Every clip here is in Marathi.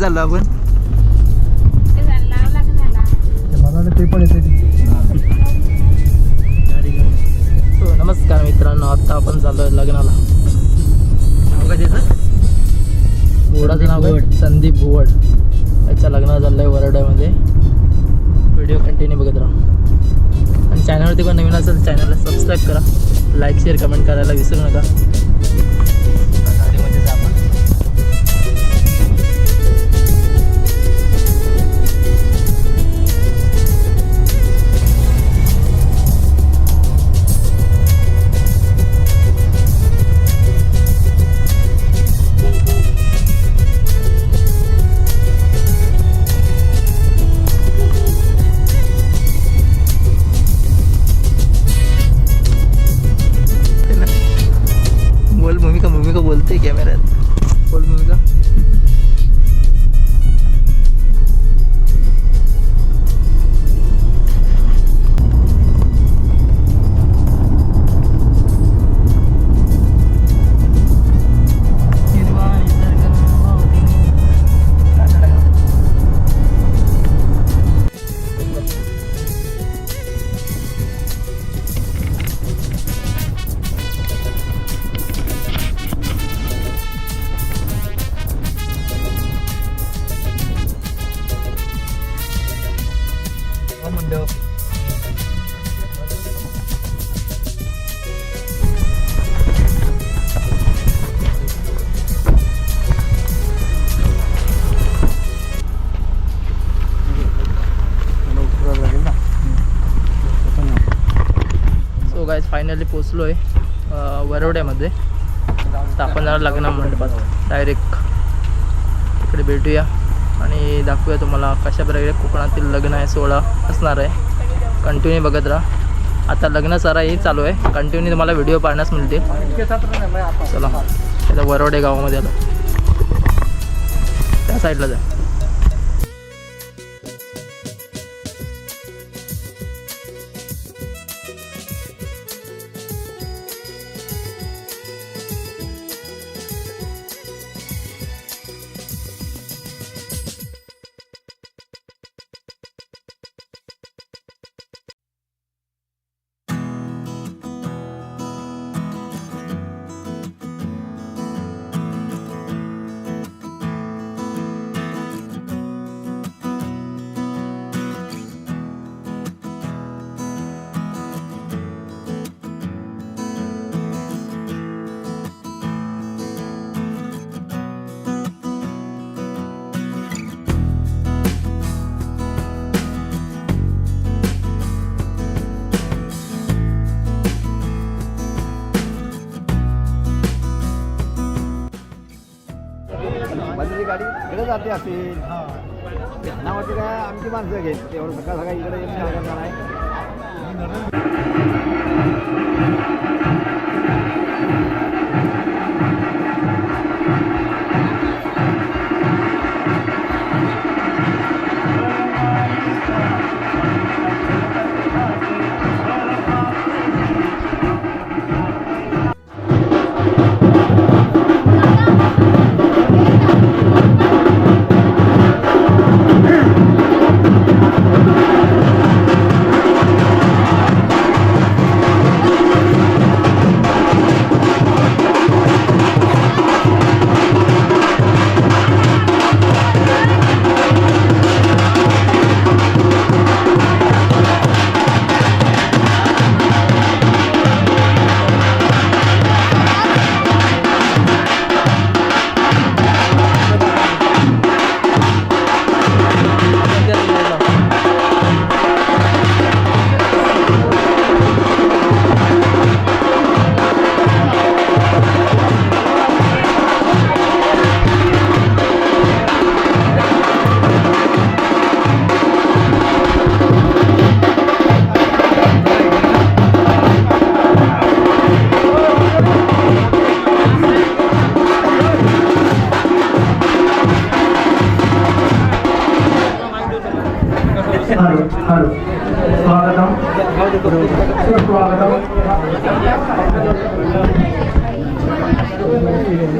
कुठे चाललो आपण? ते पण येते. हो. नमस्कार मित्रांनो आता आपण चाललोय लग्नाला. नाव काय त्याचं? घोडाचं नाव आहे संदीप भुवड त्याच्या लग्नाला चाललंय वरड्यामध्ये. व्हिडिओ कंटिन्यू बघत राहा. आणि चॅनलवरती पण नवीन असेल चॅनलला सबस्क्राईब करा. लाईक शेअर कमेंट करायला विसरू नका. बसलो आहे वरवड्यामध्ये तर आपण जरा लग्न मंडपात डायरेक्ट तिकडे भेटूया आणि दाखवूया तुम्हाला कशा प्रकारे कोकणातील लग्न आहे सोहळा असणार आहे. कंटिन्यू बघत राहा. आता लग्न साराही चालू आहे. कंटिन्यू तुम्हाला व्हिडिओ पाहण्यास मिळतील. चला आता वरवडे गावामध्ये आलो. त्या साईडला जा. जाते असेल नावाची काय आमची माणसं घेत एवढं सकाळ सकाळी इकडे येऊन काय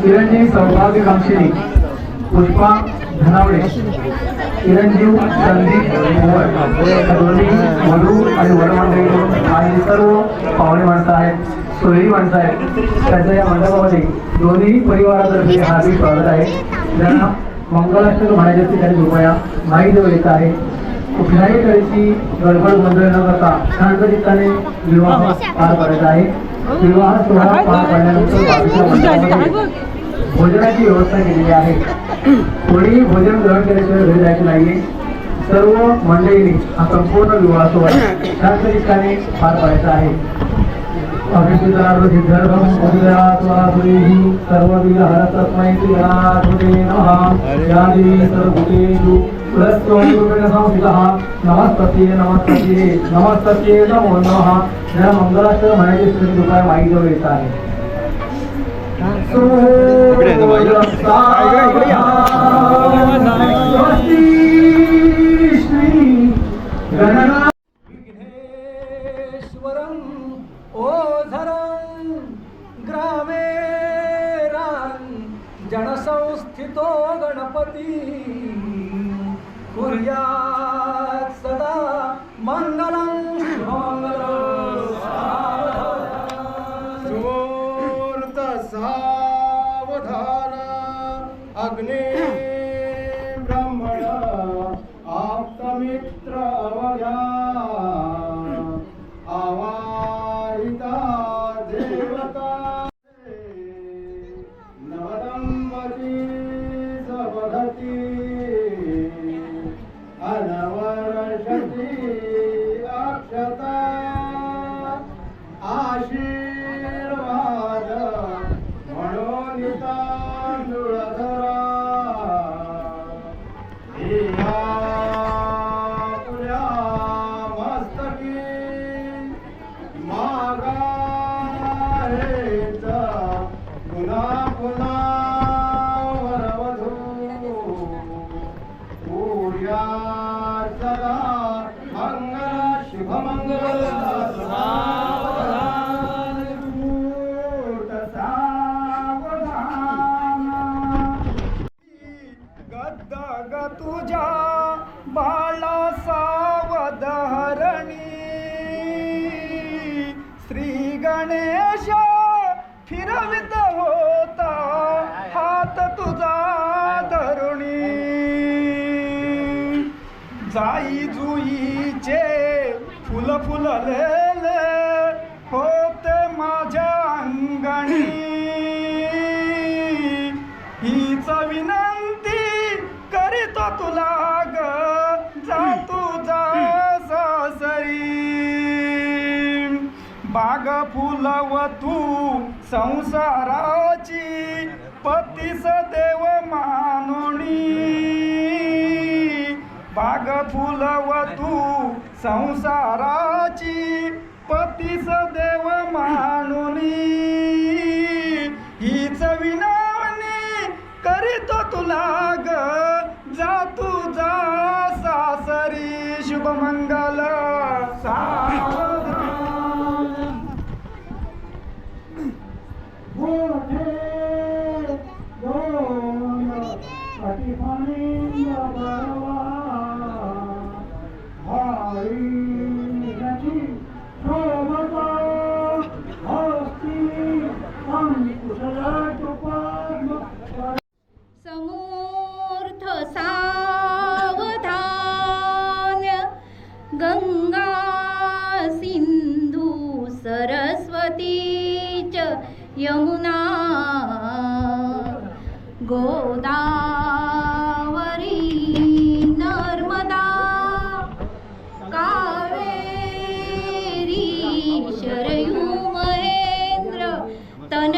चिरंजीव सौभाग्यकांक्षिणी पुष्पा धनावडे चिरंजीव संदीप दोन्ही वधू आणि वरमंडळी आणि सर्व पाहुणे माणसं आहेत सोयरी माणसं आहेत. त्यांच्या या मंडपामध्ये दोन्ही परिवारातर्फे हार्दिक स्वागत आहे. ज्यांना मंगलाष्टक म्हणायचे असते त्यांनी कृपया माहीत येत आहे. कुठल्याही तऱ्हेची गडबड गोंधळ न करता शांत चित्ताने विवाह पार पडायचा आहे. विवाह सोहळा पार पाडल्यानंतर भोजनाची व्यवस्था केलेली आहे. कोणीही भोजन ग्रहण केल्याशिवाय घरी जायचे नाहीये. सर्व मंडळींनी हा संपूर्ण विवाह सोहळा शांत पार पाडायचा आहे. अभिषेकार्थ या नमो. या मंगलाष्टक म्हणायचे श्री माहिती माईजवळ येत आहे. इकडे इकडे ग्रामेरान् जनसंस्थितो गणपती कुर्यात् सदा मङ्गल गद्दग तुझ्या बाळा सावधरणी. श्री गणेश फिरवित होता हात तुझा धरुणी. जाई जुईचे फुल फुलले बाग फुलव तू संसाराची पतीस देव मानुणी. बाग फुलव तू संसाराची पतीस देव मानुनी हीच विनावणी करीतो तुला ग जा तू जा सासरी शुभमंगल. सा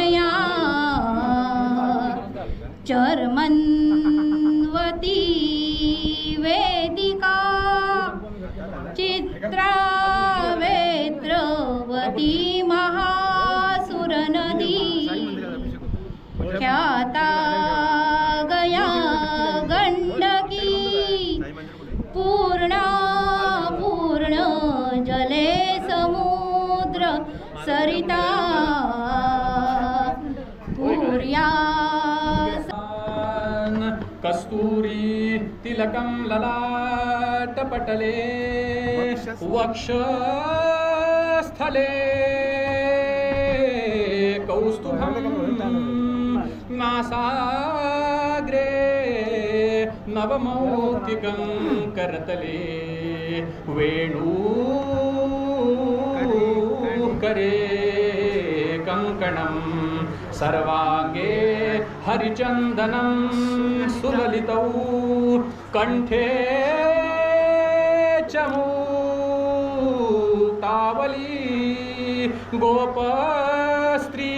तनया ललाटपटले वक्षस्थले। कौस्तुभं नासाग्रे नवमौक्तिकं करतले। वेणू करे कङ्कणं सर्वाङ्गे हरिचन्दनं सुललितौ। कण्ठे च तावली गोपस्त्री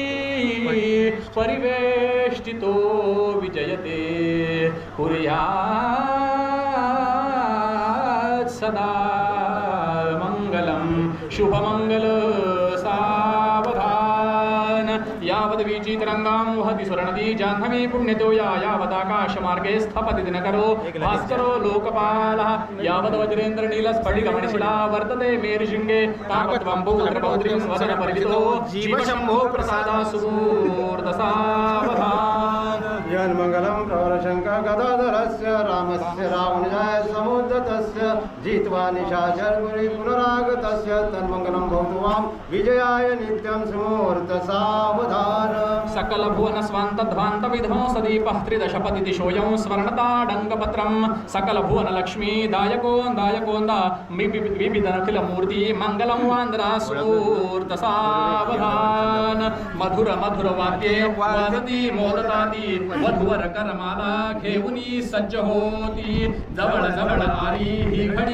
परिवेष्टितो विजयते। कुर्यात् सदा मङ्गलं शुभमङ्गल यावद् वीचितरङ्गां वहति स्वर्णदी जाह्नवी पुण्यतो या यावदाकाशमार्गे स्थपति दिनकरो भास्करो लोकपालः। यावद् वज्रेन्द्रनीलस्फटिकमणिशिला वर्तते मेरुशृङ्गे तावत्त्वं पौत्रपौत्रीं स्वदन परिचितो जीवशम्भो प्रसादा सुमूर्तसावधान जन्मङ्गलं प्रवरशङ्कर गदाधरस्य रामस्य रावणजाय समुद्रतस्य जित्वा निशाचर्मुनि पुनरागतस्य तन्मङ्गलं भवतु वां विजयाय नित्यं सुमुहूर्त सावधान सकलभुवन स्वांत ध्वांत त्रिदशपति दिशोऽयं स्वर्णताडङ्गपत्रं। सकल भुवन लक्ष्मी दायको मङ्गलं वान्द्रा सुमूर्त सावधान मधुर मधुरवाद्ये वाद्ये मोदताति मोदताती वधुवर करमाला घेऊनी सज्ज होती। जवळ जवळ आली ही घडी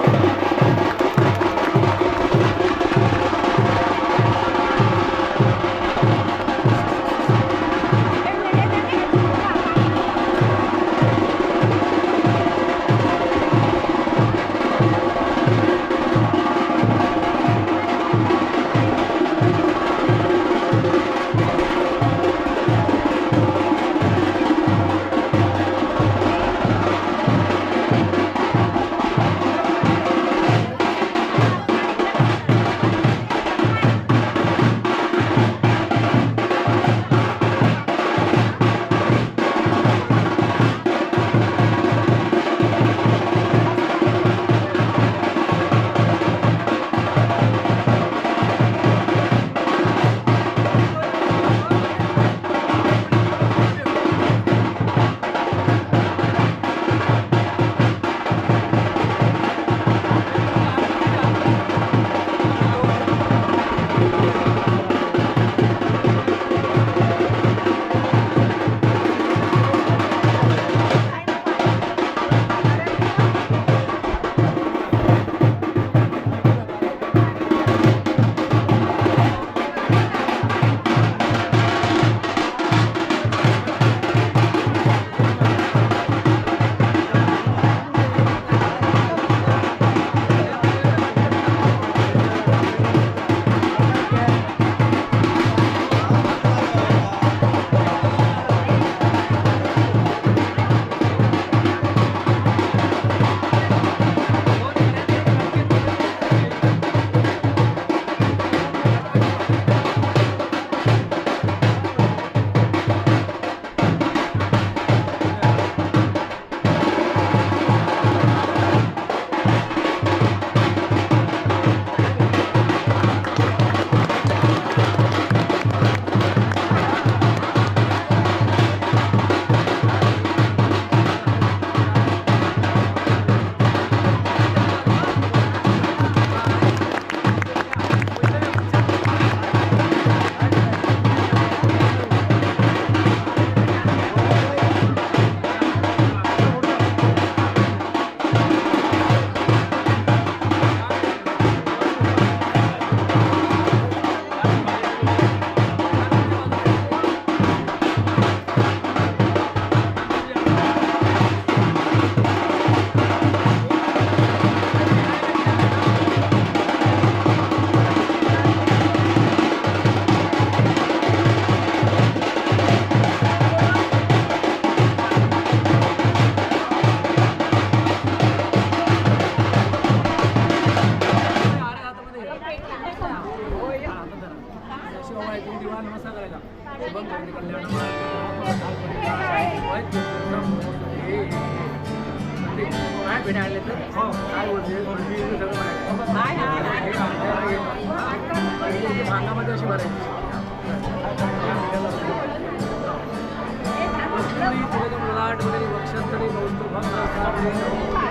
काय भेटायला भागामध्ये अशी भरायची मुलाट वगैरे वक्षस्थळी बौद्ध भक्त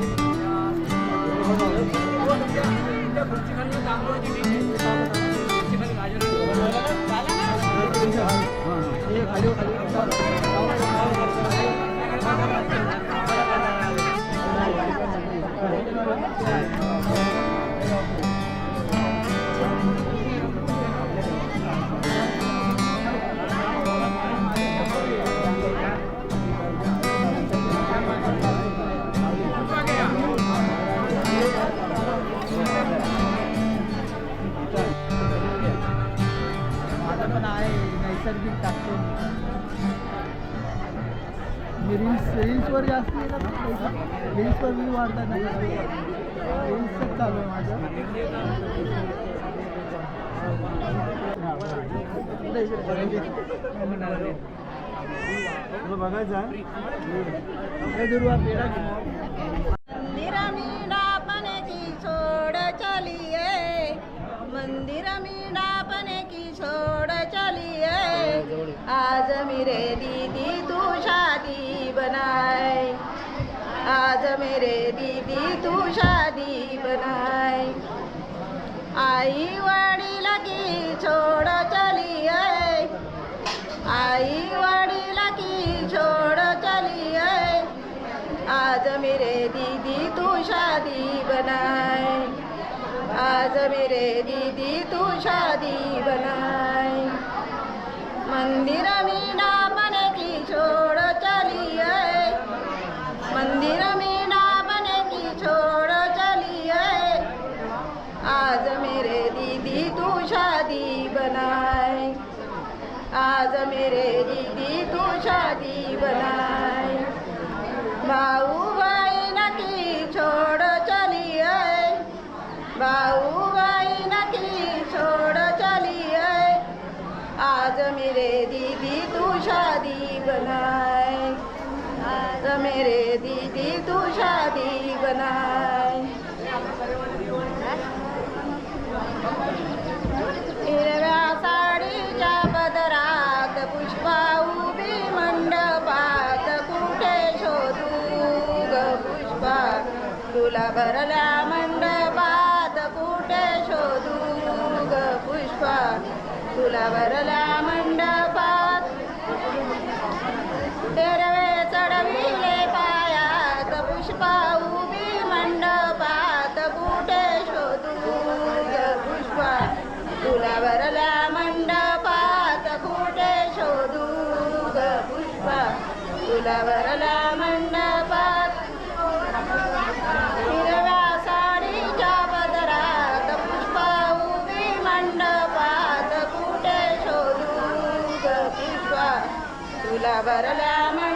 रील्सवर व्ह्यू वाढतात ना रील्सच चालू आहे माझं. इकडे इकडे बघायचं हे दुर्वा पेढा छोड़ चलिए मंदिर आज मेरे दीदी तू शादी बनाए आज मेरे दीदी तू शादी बनाय आई वाडी लगी छोड़ आहे आई वाडी लगी छोड़ आहे आज मेरे दीदी तू शादी बनाय आज मेरे दीदी तू शादी बनाय मंदिर मीना भरल्या मंडपात कुठे शोधू ग पुष्पा? तुला भरल्या तुला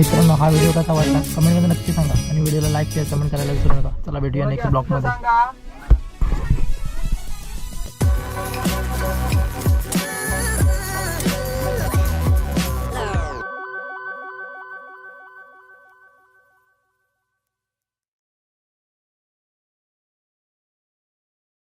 मित्रांनो हा व्हिडिओ कसा वाटला? कमेंटमध्ये नक्की सांगा. आणि व्हिडिओला लाईक शेअर कमेंट करायला विसरू नका. चला भेटूया नेक्स्ट ब्लॉगमध्ये